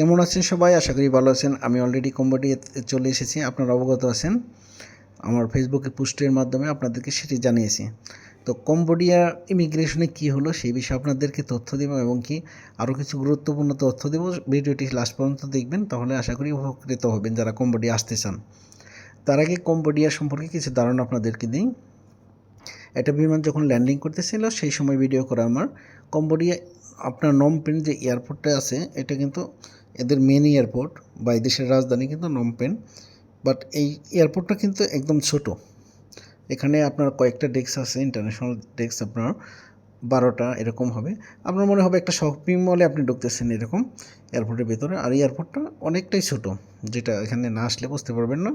কেমন আছেন সবাই? আশা করি ভালো আছেন। আমি অলরেডি কম্বোডিয়াতে চলে এসেছি। আপনারা অবগত আছেন। আমার ফেসবুকে পোস্টের মাধ্যমে আপনাদেরকে সেটি জানিয়েছি। তো কম্বোডিয়া ইমিগ্রেশনে কি হলো সেই বিষয়ে আপনাদেরকে তথ্য দেবো এবং কি আরও কিছু গুরুত্বপূর্ণ তথ্য দেবো। ভিডিওটি লাস্ট পর্যন্ত দেখবেন। তাহলে আশা করি উপকৃত হবেন যারা কম্বোডিয়া আসতে চান। তার আগে কম্বোডিয়া সম্পর্কে কিছু ধারণা আপনাদেরকে দিই। একটা বিমান যখন ল্যান্ডিং করতেছিল, সেই সময় ভিডিও করা আমার। কম্বোডিয়া, আপনার নমপেন যে এয়ারপোর্টটা আছে, এটা কিন্তু এদের মেন এয়ারপোর্ট বা এই দেশের রাজধানী কিন্তু নমপেন বাট এই এয়ারপোর্টটা কিন্তু একদম ছোট। এখানে আপনার কয়েকটা ডেস্ক আছে ইন্টারন্যাশনাল ডেস্ক আপনার বারোটা এরকম হবে। আপনার মনে হবে একটা শপিং মলে আপনি ঢুকতেছেন এরকম এয়ারপোর্টের ভেতরে, আর এয়ারপোর্টটা অনেকটাই ছোট, যেটা এখানে না আসলে বুঝতে পারবেন না।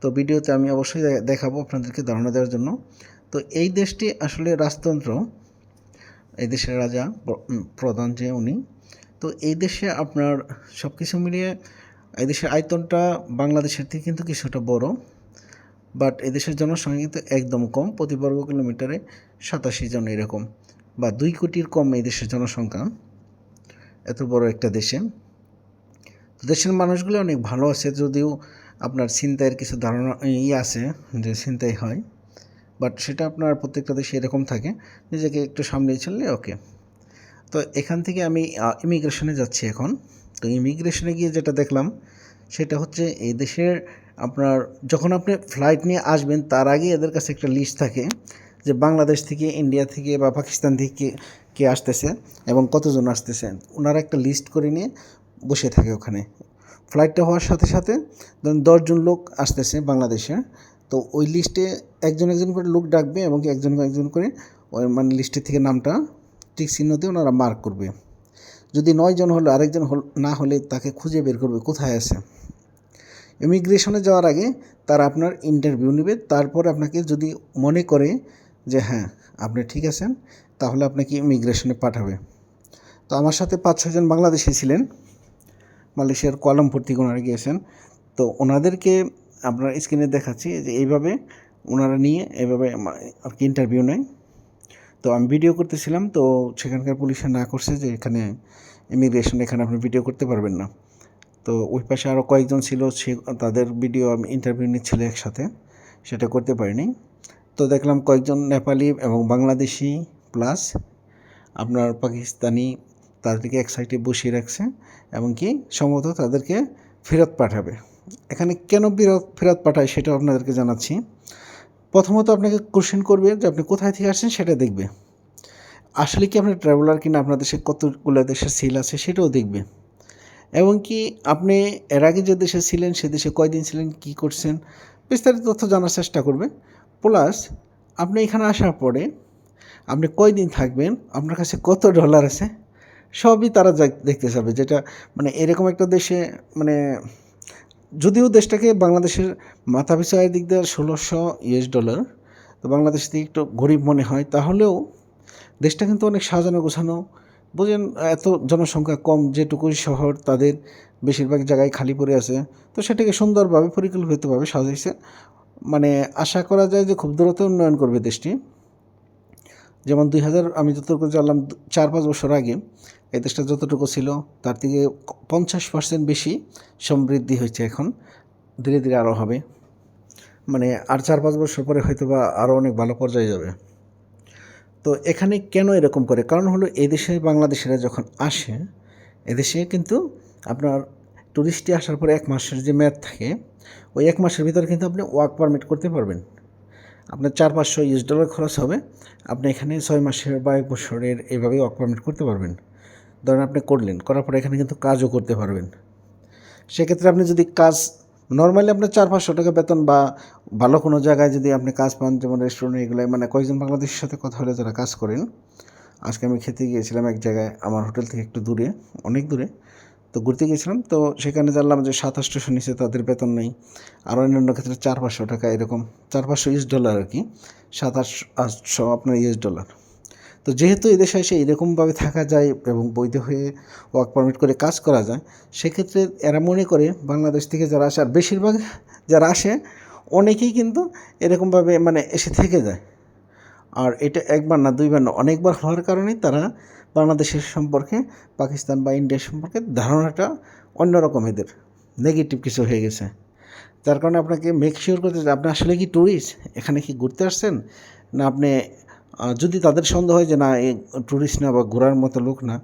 তো ভিডিওতে আমি অবশ্যই দেখাবো আপনাদেরকে ধারণা দেওয়ার জন্য। তো এই দেশটি আসলে রাজতন্ত্র, এই দেশের রাজা প্রধান যে উনি তো এই দেশে আপনার সব কিছু মিলিয়ে এই দেশের আয়তনটা বাংলাদেশের থেকে কিন্তু কিছুটা বড় বাট এই দেশের জনসংখ্যা কিন্তু একদম কম, প্রতি বর্গ কিলোমিটারে সাতাশি জন এরকম, বা দুই কোটির কম এই দেশের জনসংখ্যা, এত বড় একটা দেশে। তো দেশের মানুষগুলো অনেক ভালো আছে, যদিও আপনার ছিনতাইয়ের কিছু ধারণা ইয়ে আছে যে ছিনতাই হয় বাট সেটা আপনার প্রত্যেকটা দেশে এরকম থাকে, নিজেকে একটু সামলিয়ে চললে ওকে তো এখান থেকে আমি ইমিগ্রেশনে যাচ্ছি এখন। তো ইমিগ্রেশনে গিয়ে যেটা দেখলাম, সেটা হচ্ছে এই দেশের আপনার, যখন আপনি ফ্লাইট নিয়ে আসবেন, তার আগে এদের কাছে একটা লিস্ট থাকে যে বাংলাদেশ থেকে ইন্ডিয়া থেকে বা পাকিস্তান থেকে কে- আসতেছে এবং কতজন আসতেছে। ওনারা একটা লিস্ট করে নিয়ে বসে থাকে ওখানে। ফ্লাইটটা হওয়ার সাথে সাথে ধরুন দশজন লোক আসতেছে বাংলাদেশে, তো ওই লিস্টে একজন একজন করে লোক ডাকবে এবং একজন একজন করে ওই মানে লিস্টের থেকে নামটা টিক চিহ্ন দিয়ে ওনারা মার্ক করবে। যদি নয় জন হলো আরেকজন না হলে তাকে খুঁজে বের করবে, কোথায় আছে? ইমিগ্রেশনে যাওয়ার আগে তারা আপনার ইন্টারভিউ নেবে, তারপর আপনাকে যদি মনে করে যে হ্যাঁ আপনি ঠিক আছেন, তাহলে আপনাকে ইমিগ্রেশনে পাঠাবে। তো আমার সাথে পাঁচ ছজন বাংলাদেশি ছিলেন, মালয়েশিয়ার কোয়ালামপুর থেকে ওনারা গিয়েছেন। তো ওনাদেরকে আপনার স্ক্রিনে দেখাচ্ছি যে, এইভাবে ওনারা নিয়ে, এইভাবে আর কি ইন্টারভিউ নেয়। তো আমি ভিডিও করতেছিলাম, তো সেখানকার পুলিশে না করছে যে এখানে ইমিগ্রেশন এখানে আপনি ভিডিও করতে পারবেন না। তো ওই পাশে আরও কয়েকজন ছিল, সে তাদের ভিডিও আমি ইন্টারভিউ নিচ্ছিল একসাথে, সেটা করতে পারিনি। তো দেখলাম কয়েকজন নেপালি এবং বাংলাদেশি প্লাস আপনার পাকিস্তানি তাদেরকে এক সাইডে বসিয়ে রাখছে এবং কি সম্ভবত তাদেরকে ফেরত পাঠাবে। এখানে কেন বিরত, ফেরত পাঠায় সেটাও আপনাদেরকে জানাচ্ছি। প্রথমত আপনাকে কোশ্চেন করবে যে আপনি কোথায় থেকে আসছেন সেটা দেখবে। আসলে কি আপনার ট্রাভেলার কিনা আপনার দেশে কতগুলো দেশের সিল আছে সেটাও দেখবে। এবং কি আপনি এর আগে যে দেশে ছিলেন সে দেশে কয়দিন ছিলেন, কি করছেন, বিস্তারিত তথ্য জানার চেষ্টা করবে। প্লাস আপনি এখানে আসার পরে আপনি কয়দিন থাকবেন, আপনার কাছে কত ডলার আছে, সবই তারা দেখতে যাবে যেটা মানে এরকম একটা দেশে মানে যদিও দেশটাকে বাংলাদেশের মাথা পিছু আয়ের দিক দিয়ে ষোলোশো ইউএস ডলার, তো বাংলাদেশ থেকে একটু গরিব মনে হয়, তাহলেও দেশটা কিন্তু অনেক সাজানো গোছানো। বুঝেন, এত জনসংখ্যা কম, যেটুকুই শহর তাদের বেশিরভাগ জায়গায় খালি পড়ে আছে, তো সেটাকে সুন্দরভাবে, পরিকল্পিতভাবে সাজাইছে। মানে আশা করা যায় যে খুব দ্রুত উন্নয়ন করবে দেশটি। যেমন দুই হাজার, আমি যতটুকু জানলাম, চার পাঁচ বছর আগে এই দেশটা যতটুকু ছিল, তার থেকে পঞ্চাশ পার্সেন্ট বেশি সমৃদ্ধি হয়েছে এখন। ধীরে ধীরে আরও হবে। মানে আর চার পাঁচ বছর পরে হয়তো বা আরও অনেক ভালো পর্যায়ে যাবে। তো এখানে কেন এরকম করে? কারণ হলো এদেশে বাংলাদেশিরা যখন আসে এদেশে কিন্তু আপনার টুরিস্টে আসার পরে এক মাসের যে মেয়াদ থাকে, ওই এক মাসের ভিতরে কিন্তু আপনি ওয়ার্ক পারমিট করতে পারবেন। আপনার চার পাঁচশো ইউএস ডলার খরচ হবে। আপনি এখানে ছয় মাসের বা এক বছরের এইভাবে ওয়ার্ক পারমিট করতে পারবেন। ধরেন আপনি করলেন, করার পরে এখানে কিন্তু কাজও করতে পারবেন। সেক্ষেত্রে আপনি যদি কাজ নর্মালি আপনার চার, পাঁচশো টাকা বেতন বা ভালো কোনো জায়গায় যদি আপনি কাজ পান, যেমন রেস্টুরেন্ট এগুলো মানে কয়েকজন বাংলাদেশের সাথে কথা হলে যারা কাজ করেন, আজকে আমি খেতে গিয়েছিলাম এক জায়গায়, আমার হোটেল থেকে একটু দূরে, অনেক দূরে, তো ঘুরতে গিয়েছিলাম, তো সেখানে জানলাম যে সাত আটশোশো নিচে তাদের বেতন নেই। আর অন্যান্য ক্ষেত্রে চার, পাঁচশো টাকা এরকম, চার, পাঁচশো ইউএস ডলার আর কি, সাত, আটশো আপনার ইউএস ডলার তো যেহেতু এদেশে এসে এরকমভাবে থাকা যায় এবং বৈধ হয়ে ওয়ার্ক পারমিট করে কাজ করা যায়, সেক্ষেত্রে এরা মনে করে বাংলাদেশ থেকে যারা আসে, আর বেশিরভাগ যারা আসে, অনেকেই কিন্তু এরকমভাবে মানে এসে থেকে যায়। আর এটা একবার না দুইবার না অনেকবার হওয়ার কারণেই তারা বাংলাদেশের সম্পর্কে, পাকিস্তান বা ইন্ডিয়া সম্পর্কে ধারণাটা অন্যরকম এদের নেগেটিভ কিছু হয়ে গেছে। যার কারণে আপনাকে মেক শিওর করতে আপনি আসলে কি ট্যুরিস্ট এখানে কি ঘুরতে আসছেন? না আপনি যদি তাদের সন্দেহ হয় যে না এই ট্যুরিস্ট না বা ঘোরার মতো লোক না,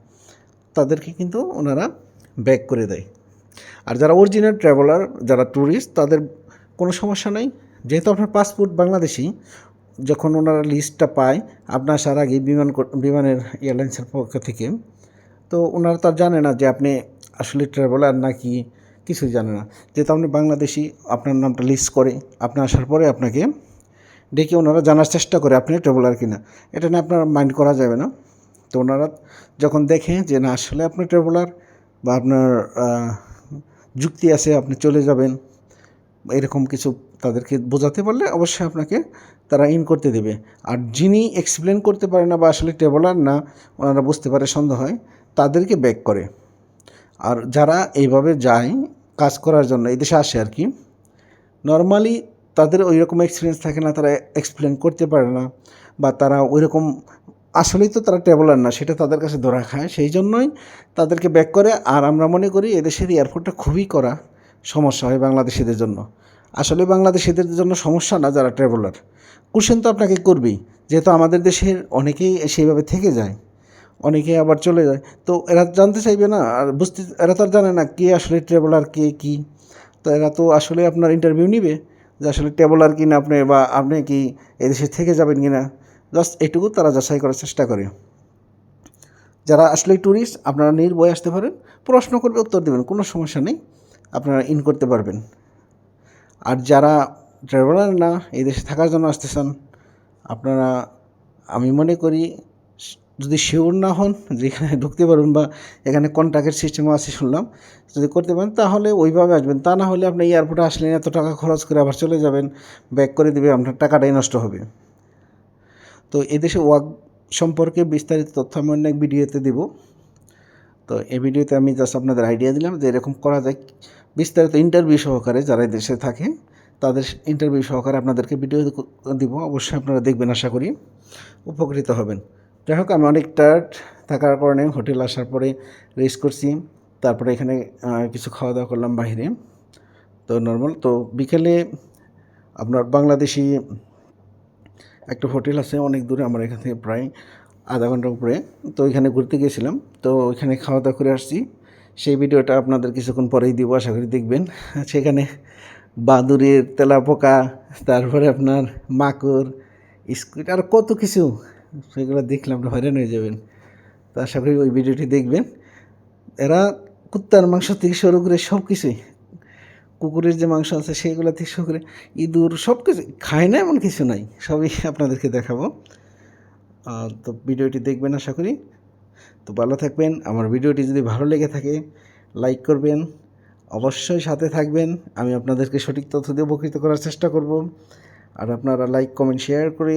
তাদেরকে কিন্তু ওনারা ব্যাক করে দেয়। আর যারা অরিজিনাল ট্রাভেলার যারা ট্যুরিস্ট তাদের কোনো সমস্যা নেই। যেহেতু আপনার পাসপোর্ট বাংলাদেশি, যখন ওনারা লিস্টটা পায়, আপনার আসার আগে বিমান বিমানের এয়ারলাইন্সের পক্ষ থেকে, তো ওনারা তার জানে না যে আপনি আসলে ট্রাভেলার নাকি, কিছুই জানে না। যেহেতু আপনি বাংলাদেশি, আপনার নামটা লিস্ট করে, আপনি আসার পরে আপনাকে ডেকে ওনারা জানার চেষ্টা করে আপনি ট্রাভেলার কিনা। এটা নিয়ে আপনার মাইন্ড করা যাবে না। তো ওনারা যখন দেখে যে না, আসলে আপনি ট্রাভেলার বা আপনার যুক্তি আছে, আপনি চলে যাবেন, এরকম কিছু তাদেরকে বোঝাতে পারলে অবশ্যই আপনাকে তারা ইন করতে দেবে। আর যিনি এক্সপ্লেন করতে পারে না বা আসলে ট্রাভেলার না, ওনারা বুঝতে পারে সন্দেহ হয়, তাদেরকে ব্যাক করে। আর যারা এইভাবে যায় কাজ করার জন্য, এই দেশে আসে আর কি নর্মালি তাদের ওই রকম এক্সপিরিয়েন্স থাকে না, তারা এক্সপ্লেন করতে পারে না বা তারা ওই রকম আসলেই তো তারা ট্রাভেলার না, সেটা তাদের কাছে ধরা খায়। সেই জন্যই তাদেরকে ব্যাক করে। আর আমরা মনে করি এদেশের এয়ারপোর্টটা খুবই করা সমস্যা হয় বাংলাদেশিদের জন্য। আসলে বাংলাদেশিদের জন্য সমস্যা না যারা ট্রাভেলার কোশ্চেন তো আপনাকে করবেই, যেহেতু আমাদের দেশের অনেকেই সেইভাবে থেকে যায়, অনেকে আবার চলে যায়। তো এরা জানতে চাইবে না, আর বুঝতে, এরা তো আর জানে না কে আসলে ট্রাভেলার কে কী। তো এরা তো আসলে আপনার ইন্টারভিউ নিবে। যে আসলে ট্রাভেলার কি না আপনি বা আপনি কি এদেশে থেকে যাবেন কি না জাস্ট এটুকু তারা যাচাই করার চেষ্টা করে। যারা আসলে ট্যুরিস্ট আপনারা নির্ভয়ে আসতে পারেন, প্রশ্ন করবে, উত্তর দেবেন, কোনো সমস্যা নেই, আপনারা ইন করতে পারবেন। আর যারা ট্রাভেলার না এই দেশে থাকার জন্য আসতে চান, আপনারা, আমি মনে করি যদি শিওর না হন যে এখানে ঢুকতে পারবেন বা এখানে কন্ট্যাক্টের সিস্টেমও আছে শুনলাম, যদি করতে পারেন, তাহলে ওইভাবে আসবেন। তা না হলে আপনি এয়ারপোর্টে আসলেন, এত টাকা খরচ করে আবার চলে যাবেন ব্যাক করে দেবে, আপনার টাকাটাই নষ্ট হবে। তো এদেশে ওয়াক সম্পর্কে বিস্তারিত তথ্য আমি অন্য এক ভিডিওতে দেবো। তো এই ভিডিওতে আমি জাস্ট আপনাদের আইডিয়া দিলাম যে এরকম করা যায়। বিস্তারিত ইন্টারভিউ সহকারে যারা দেশে থাকে, তাদের ইন্টারভিউ সহকারে আপনাদেরকে ভিডিও দিব। অবশ্যই আপনারা দেখবেন, আশা করি উপকৃত হবেন। যাই হোক, আমি অনেক টায়ার্ড থাকার কারণে হোটেল আসার পরে রেস্ট করছি। তারপরে এখানে কিছু খাওয়া দাওয়া করলাম বাইরে তো নর্মাল তো বিকেলে আপনার বাংলাদেশি একটা হোটেল আছে, অনেক দূরে আমার এখান থেকে প্রায় আধা ঘণ্টার উপরে। তো ওইখানে ঘুরতে গিয়েছিলাম। তো ওইখানে খাওয়া দাওয়া করে আসছি। সেই ভিডিওটা আপনাদের কিছুক্ষণ পরেই দিব, আশা করি দেখবেন। সেখানে বাদুরের তেলাপোকা, তারপরে আপনার মাকড়, স্কুইড, আর কত কিছু সেগুলো দেখলে আপনি হয়রান হয়ে যাবেন। তো আশা করি ওই ভিডিওটি দেখবেন। এরা কুত্তার মাংস থেকে শুরু করে সব কিছুই কুকুরের যে মাংস আছে সেইগুলো থেকে শুরু করে ইঁদুর সব কিছু খায় না এমন কিছু নাই, সবই আপনাদেরকে দেখাবো। তো ভিডিওটি দেখবেন আশা করি। তো ভালো থাকবেন, আমার ভিডিওটি যদি ভালো লেগে থাকে, লাইক করবেন, অবশ্যই সাথে থাকবেন, আমি আপনাদেরকে সঠিক তথ্য দিয়ে উপকৃত করার চেষ্টা করব। আর আপনারা লাইক, কমেন্ট, শেয়ার করে